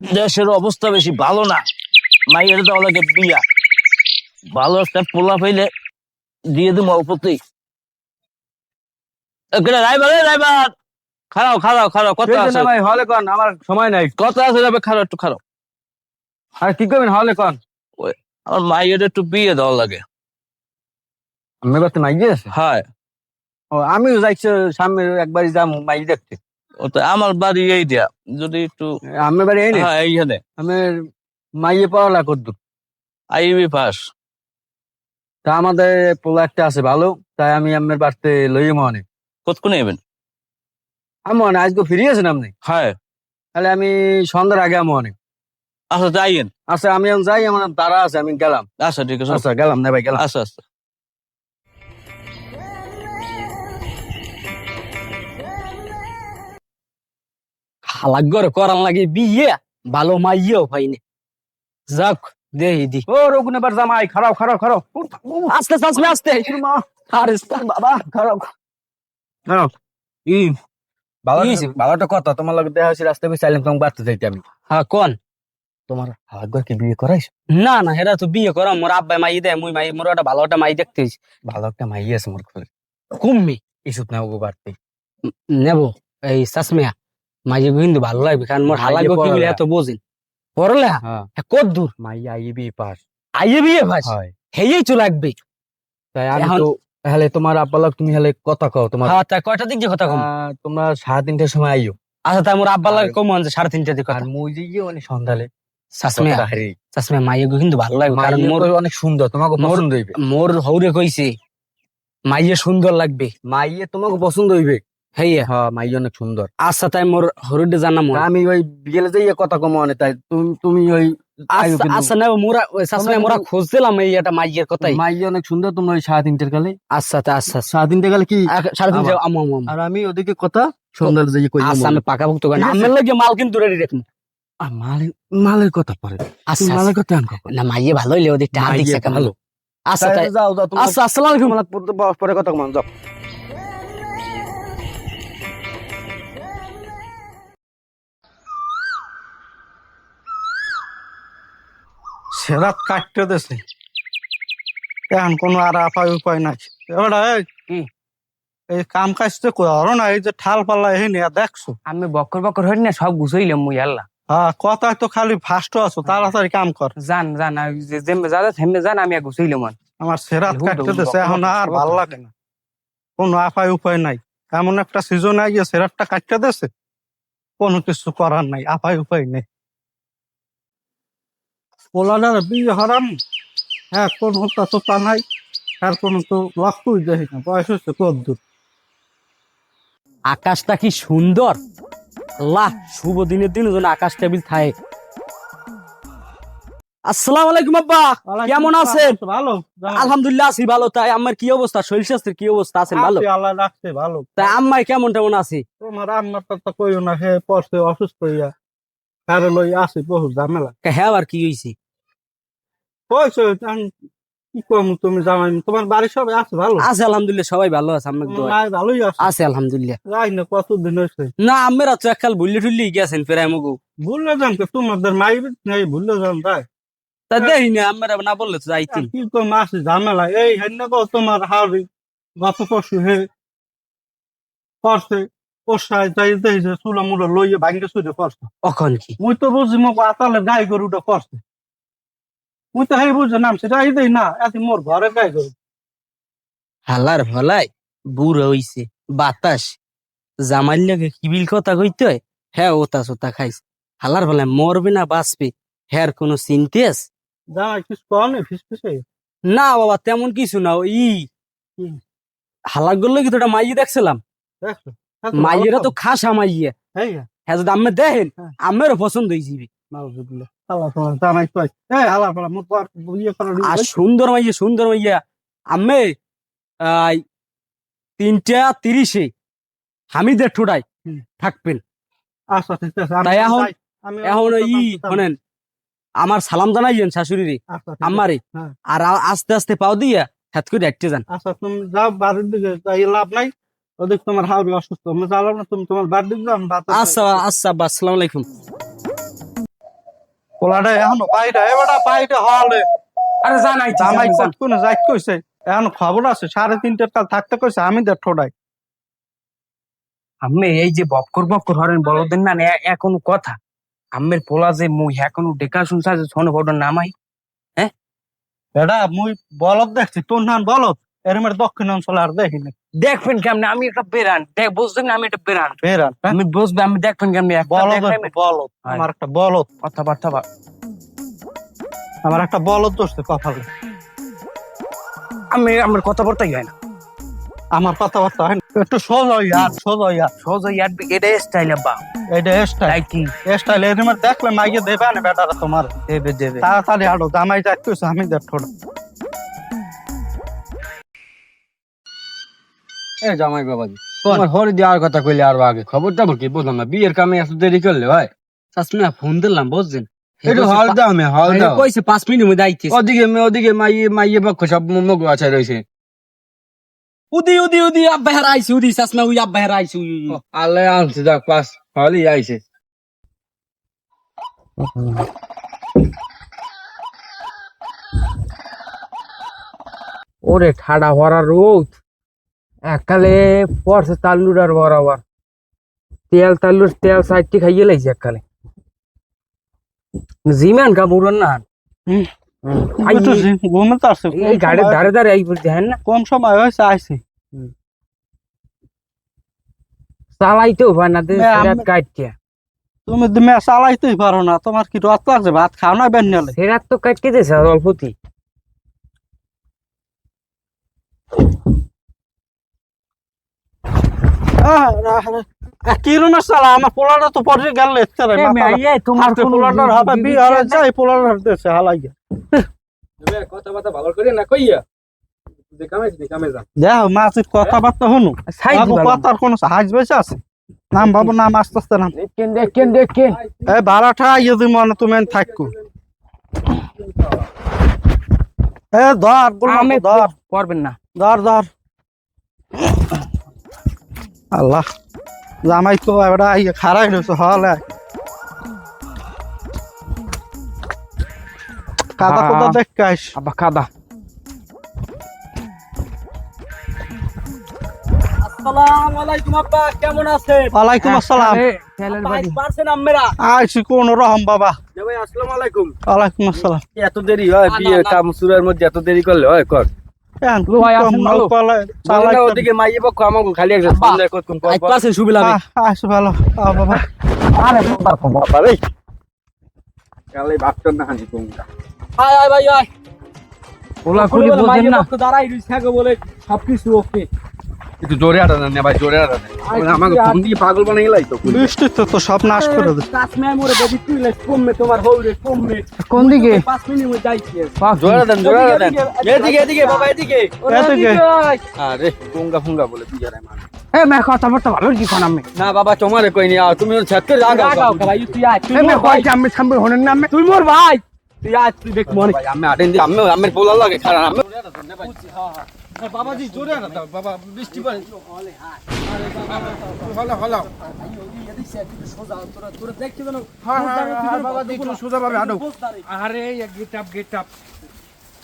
দেশের অবস্থা বেশি ভালো না। মাইয়ের দেওয়া লাগে বিয়া ভালো একটা পোলা পাইলে দিয়ে দিব অল্পতেই। রাইবার রাইবার! খারাও খারাও খারাও কত আছে ভাই হলে কন আমার সময় নাই। কত আছে যাবে খারাও একটু খারাও। আর কি করবেন হলে কন? আমার মাইয়ের একটু বিয়ে দেওয়া লাগে। আমি করতে মাই গিয়েছে হ্যাঁ। ও আমিও যাইছি সামনে একবারই যাম মাই দেখতে। তো আমার বাড়ি এই দিয়া। যদি একটু আমি বাড়ি এই হ্যাঁ এইখানে। আমি মাইয়ে পড়ালা করতো। IB pass. তা আমাদের পোলা একটা আছে ভালো তাই আমি আমার বাড়িতে লইয়ে মনে কতক্ষণ নেবেন আমি মনে আজকে ফিরে আছেন আপনি? হ্যাঁ। তাহলে আমি সন্ধ্যার আগে আমি মনে আচ্ছা যাইয়েন। আচ্ছা আমি যাই আমার তারা আছে আমি গেলাম। আচ্ছা ঠিক আছে। আচ্ছা গেলাম না ভাই গেলাম। আচ্ছা আচ্ছা। হালাগর করান লাগে বিয়ে ভালো মাইয়েও পাইনি যাক দেহি দি। ও রঘুন এবার জামাই খারাপ খারাপ খারাপ আস্তে আস্তে আস্তে আরে বাবা খারাপ খারাপ ই ভালো কথা তোমার লগে দেখা হয়েছে রাস্তায় আমি চাইলাম তোমাকে বাড়তে যাইতে আমি। হ্যাঁ কোন? তোমার কি বিয়ে করাইছ? না না হেরা তো বিয়ে করা মোর আব্বাই মাই দেয় মুই মাই মোর একটা ভালো একটা মাই দেখতে। ভালো একটা মাই আছে মোর ঘরে। কুম্মি। ইসুত না ওগো বাড়তে। নেব এই সাসমিয়া। মাইয়ে কিন্তু ভালো লাগবে কারণ মোর হালাগো কি বলে এত বোঝেন। পড়লে হ্যাঁ। কত দূর? মাই আইবি পাস। বিয়ে ভাই হয়। হেয়েই তো লাগবে। তাই আমি তো হেলে তোমার আব্বালক তুমি হেলে কথা কও তোমার হ্যাঁ তা কয়টা দিক যে কথা কম? তোমরা সাড়ে তিনটার সময় আইও। আচ্ছা তাই মোর আব্বা লাগে আর- কম যে সাড়ে তিনটা দিক আর কথা? মুই যে গিয়ে অনেক সন্ধ্যালে সাসমিয়া হারি। সাসমিয়া মাইয়ে কিন্তু ভালো লাগবে কারণ মোর অনেক সুন্দর তোমাকে পছন্দ হইবে। মোর হৌরে কইছে মাইয়ে সুন্দর লাগবে। মাইয়ে তোমাকে পছন্দ হইবে। হ্যাঁ মাইয়ে অনেক সুন্দর। আচ্ছা তাই মোর হরুডে জানা আমি ওই যাই কথা কম তাই তুমি তুমি ওই আচ্ছা আচ্ছা না মোরা ওই সাসমিয়া মোরা খুঁজছিলাম এই একটা মাইয়ের কথাই। মাইয়ে অনেক সুন্দর তোমরা ওই সাড়ে তিনটার কালে। আচ্ছা আচ্ছা আচ্ছা। সাড়ে তিনটে গেলে কি? সাড়ে তিনটে আমু। আমু আমু। আর আমি ওদিকে কথা সন্ধ্যালে যাই কই আচ্ছা আমি পাকা ভুক্ত করি আমার লাগে মাল কিন্তু রেডি মালের মালের কথা পরে। আচ্ছা। মালের কথা আনকো। না মাইয়ে কেমন ভালো। আচ্ছা আচ্ছা আসসালামু আলাইকুম। পরে কথা কমান যাও। সেরাত কাটতে দেছে। এখন কোনো আর আপায় উপায় নাই। এবারে এই, কাম কাজ তো করো না এই যে ঠাল পাল্লা এই নিয়ে দেখছ? আমি বকর বকর হই না সব গুছাইলাম মুই আল্লাহ। হ্যাঁ কথায় তো খালি ফাস্ট আছো তাড়াতাড়ি কাম কর। জান জান যেমনে যা থেমে জান আমি গুছাইলাম আমার সেরাত কাটতে দেছে এখন আর ভালো লাগে না। কোনো আপায় উপায় নাই। এমন একটা সিজন আইয়ে সেরাতটা কাটতে দেছে। কোনো কিছু করার নাই আপায় উপায় নেই। পোলাডার বিয়ে হারাম। হ্যাঁ কোনো তো তা নাই আর কোনো তো লক্ষ্যই দেখি না বয়স হচ্ছে কত দূর আকাশটা কি সুন্দর? আল্লাহ শুভ দিনের দিন যেন আকাশ টেবিল থাকে। আসসালামু আলাইকুম আব্বা কেমন আছেন? ভালো? আলহামদুলিল্লাহ আছি ভালো তাই আমার কি অবস্থা? শরীর স্বাস্থ্যের কি অবস্থা? আছেন ভালো? আল্লাহ রাখছে ভালো। তাই আম্মাই কেমন তেমন আছি? তোমার আম্মার কথা কইও না হে পড়ছে অসুস্থ হইয়া। কারে লই আসি বহু ঝামেলা। হ্যাঁ আর কি হয়েছি কইছো কি কম তুমি জামাই তোমার বাড়ির সবাই আছে ভালো? আছে আলহামদুলিল্লাহ সবাই ভালো আছে আমার ভালোই আছে। আছে আলহামদুলিল্লাহ। যাই না কতদিন হয়েছে না আমেরা তো এককাল ভুললে টুললি গেছেন প্রায় মগু। ভুললে যান তো তোমাদের মায়ের নেই ভুললে যান তাই। তা না আমরা না বললে তো যাইতেন। কি কম আছে ঝামেলা। এই হেন তোমার হাওড়ি গত পরশু হে পোষায় যাই চুলো লইয়ে ভাঙ্গে চুরে পড়ছে অখন কি? মুই তো বুঝি মোক আতালে গাই গরুটা পড়ছে মুই তো হেই বুঝে নাম সেটা এই দেই না এত মোর ঘরে হালার ভলাই বুড়ো হইছে বাতাস। জামাইল লাগে কিবিল কথা কইতে হয় হ্যাঁ ওতা সোতা খাইছে। হালার ভলাই মরবে না বাঁচবে হ্যার কোনো চিন্তে জামাই কিছু কম নেই ফিস ফিসে না বাবা তেমন কিছু না ই? হালারগুলো কি তোটা মাইয়ে দেখছিলাম। মাইয়েরা তো খাসা মাইয়ে। হ্যাঁ যদি আমি দেখেন হ্যাঁ। আমারও পছন্দ হয়েছিবি নাউজুবিল্লাহ পর ইয়ে আর সুন্দর মাইয়া সুন্দর মাইয়া আমি তিনটা তিরিশে হামিদের হুম। থাকবেন। আচ্ছা তাই এখন- ই। শোনেন আমার সালাম জানাইয়েন শাশুড়ি আচ্ছা। আমারে হ্যাঁ। আর আস্তে আস্তে পাও দিয়া হাত করে দেখতে যান। আচ্ছা তুমি যাও বাড়ির দিকে লাভ নাই। ওদিক তোমার অসুস্থ না তুমি তোমার বাড়ির দিকে যাও আচ্ছা আচ্ছা আসসালামু আলাইকুম। পোলাটা এখনও বাইরে এবারটা বাইরে হলে। আরে জানাই জামাই কোন যাই কইছে? এখন খবর আছে সাড়ে তিনটার কাল থাকতে কইছে আমি দেড় ঠোডাই আমি এই যে বক্কর বক্কর হরেন বলদেন না এখন কথা। আমের পোলা যে মুই এখন ডেকা শুনছা যে ছন ফটোর নামাই। এটা মুই বলদ দেখছি তোর নাম বলদ? এর মেরে দক্ষিণ অঞ্চলে আর দেখিনি দেখবেন কেমনে? আমি একটা বেরান দেখ বুঝছেন না? আমি একটা বেরান বেরান আমি বুঝবে আমি দেখবেন কেমনে? বলদ বলদ আমার একটা বলদ। কথাবার্তা বা- আমার একটা বলদ দোষতে কপালে আমি আমার কথাবার্তাই হয় না। আমার কথাবার্তা হয় না। একটু সোজা হইয়া সোজা হইয়া সহজ ইয়ার এটা স্টাইল আব্বা এটা স্টাইল কি? স্টাইল এর মেরে দেখলে মাইকে দেবে না বেটারা তোমার। দেবে দেবে। তাড়াতাড়ি হাঁটো জামাই কইছে আমি দেড় ঠোডা এ জামাই বাবাজি তোমার হরে দেওয়ার কথা কইলে আর আগে খবরটা কি? বুঝলাম না বিয়ের কামে এত দেরি করলে ভাই? শাসমা ফোন দিলাম বুঝছেন? একটু হল দাও মে হল দাও। কইছে পাঁচ মিনিট মধ্যে আইতে ওদিকে মে ওদিকে মাইয়ে মাইয়ে পক্ষ সব মগ আছে রয়েছে উদি উদি উদি আব্বা হেরা আইছে উদি শাসমা উই আব্বা হেরা আইছে। আল্লাহ আনছে যাক পাস হলই আইছে। ওরে ঠাডা ভরা রোদ। একালে পড়ছে তাল্লুর আর বরাবর। তেল তাল্লুর তেল সাইডটি খাইয়ে লাইছে একালে জিমান না হুম। আই, আসছে এই গাড়ির ধারে ধারে এই বলতে হ্যাঁ না? কম সময় হয়েছে আইছি। চালাইতেও পারে না কাটতে তুমি তুমি চালাইতেই পারো না। তোমার কি রথ লাগছে? ভাত খাও না বেন্যালে? সেরাত তো কাটতে দিয়েছে অল্পতি কি রুমের আমার পোলাটা তো পরে গেল এসছে রে তোমার পোলাটার হবে বিয়ে হলে যাই পোলাটার দেশে হালাইয়া কথা বার্তা ভালো করে না কইয়া দেখো মাছের কথাবার্তা হনু বাবু কথার কোনো হাজ বেশি আছে নাম বাবু নাম আস্তে আস্তে নাম দেখেন দেখেন দেখেন এই ভাড়াটা ইয়ে মনে তুমি থাকো এ ধর। আমি ধর পারবেন না। ধর ধর। আল্লাহ। জামাই তো এবার খারাই রয়েছে হলে। কাদা হ্যাঁ। কোদা দেখ কাদা। আসসালামু আলাইকুম আব্বা কেমন আছেন? ওয়ালাইকুম আসসালাম। তেলের বাড়ি। পারছেন আম্মেরা আইসি কোন রহম বাবা। ভাই আসসালামু আলাইকুম। ওয়ালাইকুম আসসালাম। এত দেরি হয় বিয়ে। কাম মধ্যে এত দেরি করলে হয় কর। দাঁড়াই রইছে আগে বলে সবকিছু ওকে। একটু জোরে আটা না ভাই জোরে আটা আমাকে ফোন দিয়ে পাগল বানিয়ে লাই তো বৃষ্টিতে তো সব নাশ করে কাজ মে মোরে বেবি তুই লে কমবে তোমার হৌরে কমবে কোন দিকে? 5 মিনিট মধ্যে যাইছে জোরে দেন জোরে দেন এদিকে এদিকে বাবা এদিকে। এদিকে। আরে ফুঙ্গা ফুঙ্গা বলে বিয়ারে মান এ মে কথা বলতে ভালো কি কোন আমি? না বাবা তোমারে কই নি তুমি ছাত করে রাগাও রাগাও ভাই তুই আয় তুই মোর ভাই। আমি সামনে হনেন না তুই মোর ভাই। তুই আয় তুই দেখ মনে। আমি আটেন দি আমি আমি পোলা লাগে খারাপ। আমি বাবাজি জোরে না বাবা বৃষ্টি পড়ে আরে গেট আপ গেট আপ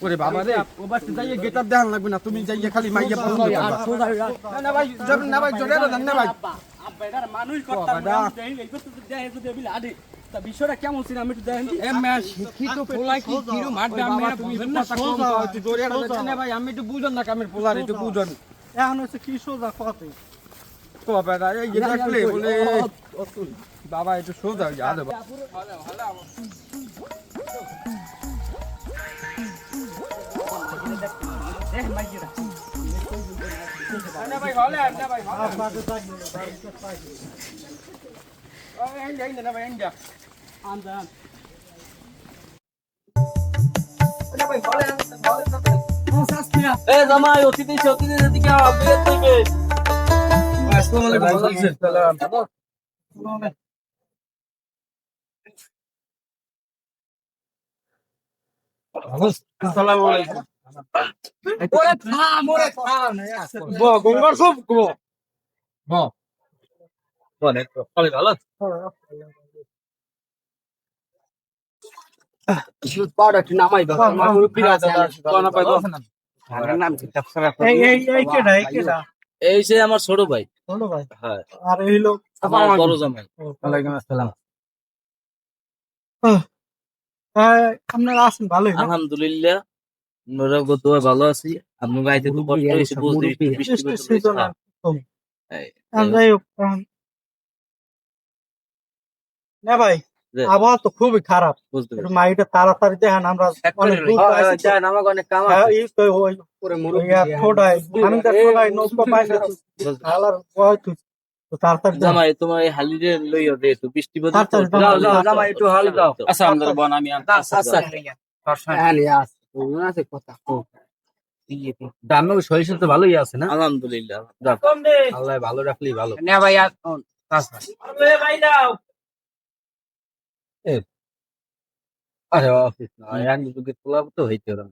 ওরে বাবা রে ও বাস যাইয়ে গেট আপ দেখান লাগবে না তুমি যাইয়ে খালি মাইয়া পছন্দ করবা। না ভাই না ভাই জোরে না ভাই। বিষয়টা কেমন ছিল? আমি একটু দেখেন শিক্ষিত পোলা কি কিরু মারদা আমি বুঝেন না জোরে না ভাই আমি একটু বুঝন না কামের পোলার একটু বুঝন। এখন হচ্ছে কি সোজা কতে তো বাবা এই যে দেখলে বলে বাবা একটু সোজা যা দে ভাই হলে না ভাই এই এই না ভাই জামাই অতিথি অতিথি দিকে আবিয়ে থেকে আসসালামু আলাইকুম আসসালামু আলাইকুম ওরে থাম থাম ব গঙ্গার সব ভালো পাউডার নামাই দাও। আমার মুরব্বিরা আছে কোন পাই গো? এই এই এই কেডা এই কেডা এই যে আমার ছোট ভাই। ছোট ভাই? হ্যাঁ। আর এই লোক আমার বড় জামাই। ওয়ালাইকুম আসসালাম। হ্যাঁ, আপনারা আছেন? ভালোই আলহামদুলিল্লাহ আমরা গত ভালো আছি। আপনি গাইতে তো কষ্ট হয়েছে বুঝতে বৃষ্টি না ভাই। আবহাওয়া তো খুবই খারাপ। মাইটা তাড়াতাড়ি দেখেন আমরা অনেক জামাই তোমার এই হালিরে লইয়া দে তো বৃষ্টি বাদল তো। তাড়াতাড়ি দাও, দাও, জামাই একটু হাল দাও। আচ্ছা আমাদের বোন আমি আনতে আচ্ছা হ্যাঁ আছে কথা দামে শরীর তো ভালোই আছে না? আলহামদুলিল্লাহ। আল্লাহ ভালো রাখলেই ভালো। না ভাই আর আরে অফিস না এক যুগে তোলা তো হইতে ওরম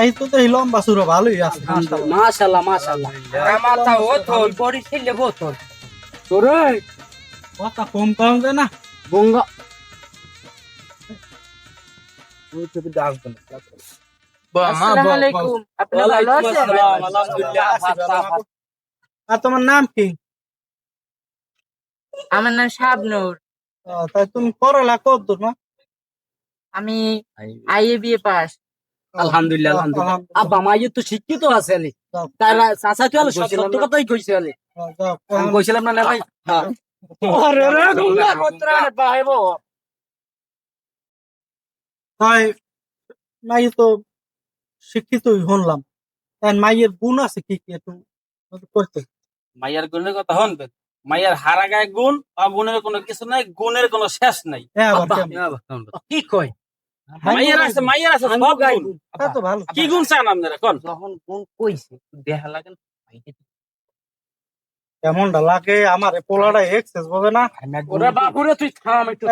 এই তো তো এই লম্বা সুরো ভালোই আছে মাশাআল্লাহ মাশাআল্লাহ। মাথা ও তো বডি ছিলে বোতল। তোরে? কথা কম কম দে না। বঙ্গা। আলাইকুম আপনি ভালো আছেন আর তোমার নাম কি? আমার নাম শাবনুর। তাই তুমি করলা কত দূর আমি আইএ বিএ পাস। আলহামদুলিল্লাহ আলহামদুলিল্লাহ। আব্বা মাইয়ে তো শিক্ষিত আছে আলি তারা চাচা তো আলো সত্য কথাই কইছে আলি। কইছিলাম না না ভাই। হ্যাঁ আরে রে গুলা তাই তো শিক্ষিতই হলাম তাই মাইয়ের গুণ আছে কি কি একটু করতে মাইয়ার গুণের কথা হনবেন মাইয়ার হারা গায়ে গুণ অগুণের কোনো কিছু নাই গুণের কোনো শেষ নাই। হ্যাঁ কেমন? কি কয়? মাইয়ার আছে মাইয়ার আছে সব গুণ। তা তো ভালো। কি গুণ চান আপনারা? কোন? যখন কোন কইছে দেখা লাগে কেমনটা লাগে? আমার পোলাটা এক্সেস বোঝে না। ওরে বাপুরে তুই থাম একটু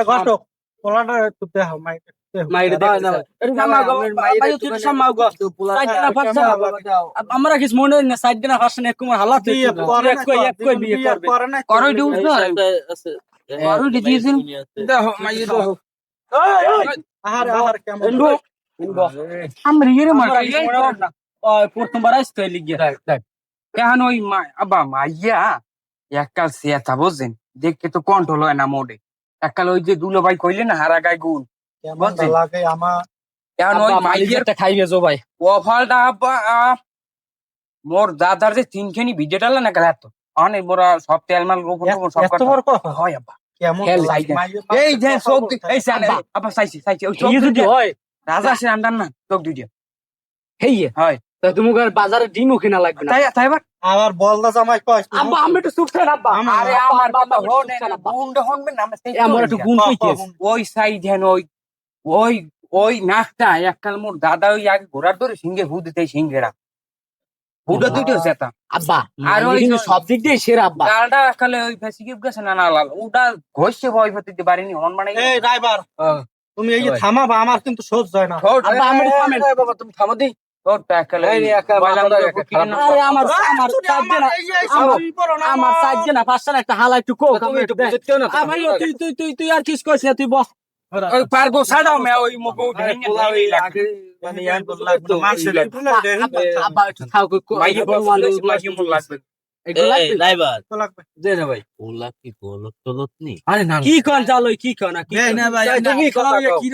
পোলাটা একটু দেখো মাই মাইরে দাও না আমরা কিছু মনে হয় না সাইড দিনা ফাসনে এক কুমার হালাত বিয়ে করে না, কই এক কই বিয়ে বিয়ে করবে। করে না, করো ডিউজ না আছে করো দিয়েছেন দেখো মাইয়া দেখো। আহারে, আহারে, কেমন আমরা আমরা কিছু হয় না। ওই প্রথমবার আসতে লিগে। এখন ওই মা- মাইয়া? এককাল সেতা বুঝছেন? দেখতে তো কন্ট্রোল হয় না মোডে। এককাল ওই যে দুলো ভাই কইলে না হারা গায়ে গুণ। বুঝছি। লাগে আমার এখন ওই মাইয়ের খাইবে জো ভাই। ওফালটা মোর দাদার যে তিনখানি ভিডিও টালা না গেল এত? অনেক বড় সব তেল মাল গোপন সব এত বড় কথা? হয় আব্বা। কেমন এই যে সব এই আব্বা ওই চোখ কি যদি হয়। রাজা সে আন্ডার না চোখ দুইটা হেইয়ে? হয়। তো তুমি বাজারে ডিমও কিনা লাগবে না। তাই তাই বা আবার বলদা জামাই কয় আব্বা আমি একটু চুপ আব্বা। আরে আমার হনে হনবে না আমরা একটু গুণ ক, ক, কইতেছ গুণ। ওই সাইড হেন ওই ওই ওই নাকটা এককাল মোর দাদা ওই আগে ঘোড়ার ধরে সিংহে ভূ দিতে সিংহেরা। ভূটা দুইটা যেতাম আব্বা আর ওই যে- সব দিক দিয়ে সেরা আব্বা। গালটা এককালে ওই ফেসি গিফট গেছে না না লাল ওটা ঘষছে ভয় পেতে পারিনি হন মানে এই ড্রাইভার তুমি এই যে ওই। থামাবা আমার কিন্তু সহ্য হয় না। আব্বা আমি থামেন। বাবা তুমি থামো দি। তোর এককালে এই একা। আরে আমার আমার না আমার- ছবি পড়ো না আমার সাইড না পাঁচটা একটা হালা একটু তুমি একটু বুঝে কেউ না। তুই তুই তুই তুই আর কিস কইছিস না তুই বস। ওই পারগো ছাড়াও মে ওই মুখ মানে ইয়ার বল লাগবে আব্বা থাও কি গলত টলত নি আরে না কি কোন চালো কি কোন না কি না ভাই, তুমি কি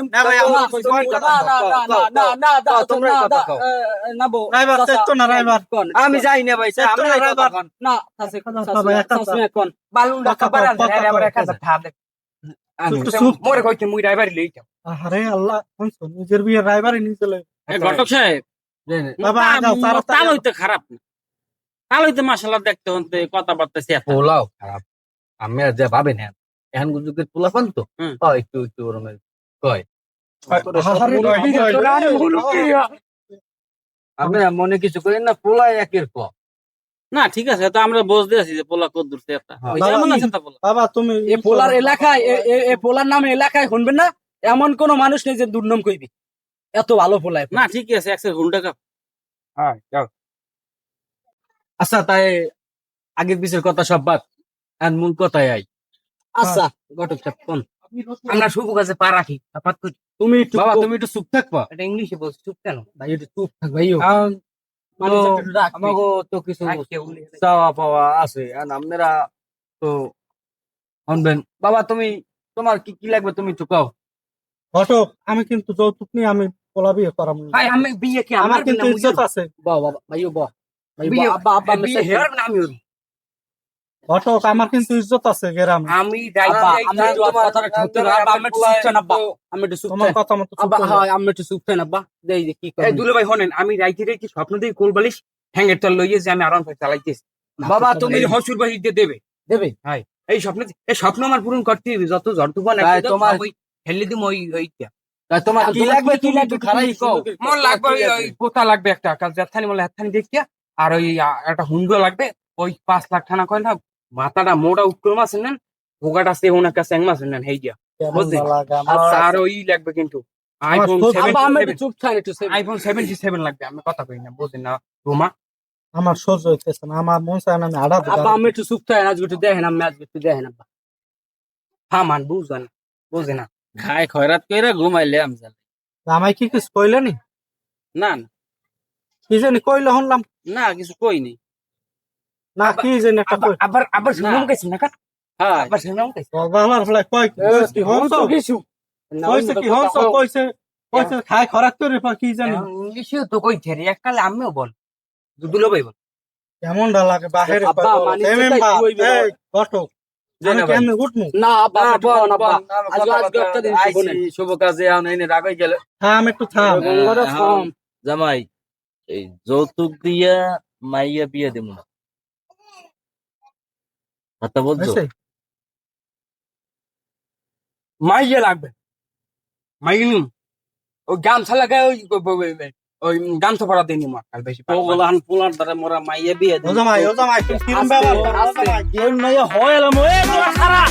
আমি যাই না ভাই না মোরে কইতে মুই ড্রাইভার লইতাম আরে আল্লাহ শুনছো নিজের বিয়ে ড্রাইভারই নিয়ে চলে ঘটক সাহেব বাবা তা- আগাও তাড়াতাড়ি তাল হইতে খারাপ না তাল হইতে মাসাল্লাহ দেখতে হতে কথাবার্তা পোলাও খারাপ আমি আর যা ভাবেন হ্যাঁ এখন যুগের পোলা পান তো। একটু একটু কয় মনে কিছু করেন না পোলাই একের ক না ঠিক আছে তো আমরা বুঝতে আছি যে পোলা কদ্দুর চেতা হ্যাঁ। আছে তা পোলা বাবা তুমি এ পোলার এলাকায় এ- পোলার নামে এলাকায় শুনবেন না এমন কোন মানুষ নেই যে দুর্নাম কইবি। এত ভালো পোলায় না ঠিক আছে একশো ঘণ্টা কাপ। হ্যাঁ আচ্ছা তাই আগের পিছের কথা সব বাদ আর মূল কথায় আই। আচ্ছা। ঘটক সাহেব কোন? আমরা শুভ কাজে পা রাখি তুমি একটু বাবা তুমি একটু চুপ থাকবা। এটা ইংলিশে বলছ চুপ কেন? ভাই একটু চুপ থাক ভাইও। তো একটু রাখবি। আমাকে তো কিছু চাওয়া পাওয়া আছে। আর আপনারা তো শুনবেন। বাবা তুমি তোমার কি কি লাগবে তুমি একটু কও। ঘটক আমি কিন্তু যৌতুক নিয়ে আমি পোলা বিয়ে করাম ভাই আমি বিয়ে কি আমার কিন্তু ইজ্জত আছে। বাহ বাবা ভাইও বাহ ভাই বিয়ে আব্বা আব্বা আমি হেয়ার হেরার না আমি ওর। ঘটক আমার কিন্তু ইজ্জত আছে গ্রামে। আমি রাইতে রাইতে তোমার-। কথা মতো হ্যাঁ আমি একটু চুপ আব্বা। দেই কি এই দুলে ভাই হনেন আমি রাইতে রাইতে স্বপ্ন দিয়ে কোল বালিশ হ্যাঙ্গের তল লইয়ে যে আমি আরাম করে চালাইতেছি। বাবা তুমি হসুর বাড়ি দিয়ে দেবে। দেবে? এই স্বপ্ন এই স্বপ্ন আমার পূরণ করতে হবে যত ঝড় তুফান তোমার- ওই ঠেলে দিম ওই ওইটা। তোমার কি লাগবে কি লাগবে খারাই কও। মন লাগবে ওই পোতা লাগবে একটা হাতখানি দেখিয়া আর ওই একটা হুন্ডো লাগবে ওই পাঁচ লাখ টাকা কয় না মাথাটা মোটা উত্তর মাছ নেন ভোগাটা সে ওনার কাছে এক মাছ নেন বুঝলি? লাগে আমার। আচ্ছা ওই লাগবে কিন্তু। আইফোন একটু একটু আইফোন সেভেন্টি সেভেন লাগবে আমি কথা কই না বুঝেন না? রোমা? আমার সহ্য হইতেছে না আমার মন চায় না আমি আড়া আব্বা আমি একটু চুপ থাকেন আজকে একটু দেখেন আমি আজকে একটু দেখেন আব্বা। হ্যাঁ মান বুঝবেন বুঝে না? খায় খয়রাত কইরা ঘুমাইলে আমি জানি। আমায় কি কিছু কইলে নি না না, কি জানি কইলে শুনলাম। না কিছু কইনি। না কি একটা আবার আবার শুনলাম কাছে না কাট হ্যাঁ। আবার শুনলাম কাছে বাবার ফলাই কই? কি হনছ কিছু? কইছে কি হনছ কইছে কইছে খায় খরাক করে পা কি জানি। ইংলিশেও তো কই ছেড়ে এককালে আমিও বল। দুদুলো ভাই বল। কেমন ডা লাগে বাহিরে আব্বা, মানে এমএম বা এই হ্যাঁ, জামাই এই যৌতুক দিয়া মাইয়া বিয়া দেব না। কথা বলছো মাইয়ে লাগবে মাইনু ওই গামছা লাগায় ওই ওই- গামছা পরা দেনি মার কাল বেশি ওগুলান পোলার দ্বারা মোরা মাইয়া বিয়ে ও জামাই ও জামাই তুমি কিরম ব্যাপার ও জামাই কেউ মাইয়া হয় এলাম ওই তোরা খারাপ